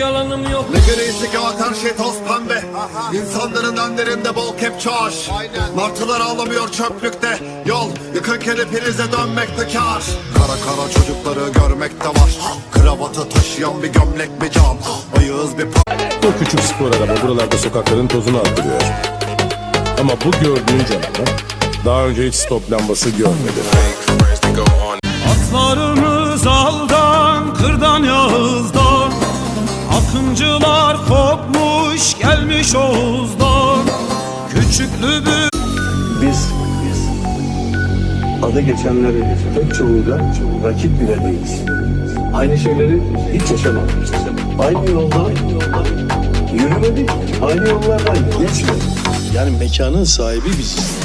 yalanım yok. Ne ki her şey toz pembe. İnsanların önlerinde bol kepçaş Martılar ağlamıyor çöplükte. Yol yıkırken hepinize dönmekte kar Kara kara çocukları görmekte var. Kravatı taşıyan bir gömlek bir cam. Ayığız bir O küçük spor araba buralarda sokakların tozunu attırıyor. Ama bu gördüğün canavar daha önce hiç stop lambası görmedi. Akıncılar kopmuş, gelmiş Oğuz'dan Küçüklü büyük Biz adı geçenleri pek çoğuyla rakip bile değiliz. Aynı şeyleri hiç yaşamadık. Aynı yolda yürümedik, aynı yollardan geçmedik. Yani mekanın sahibi biziz.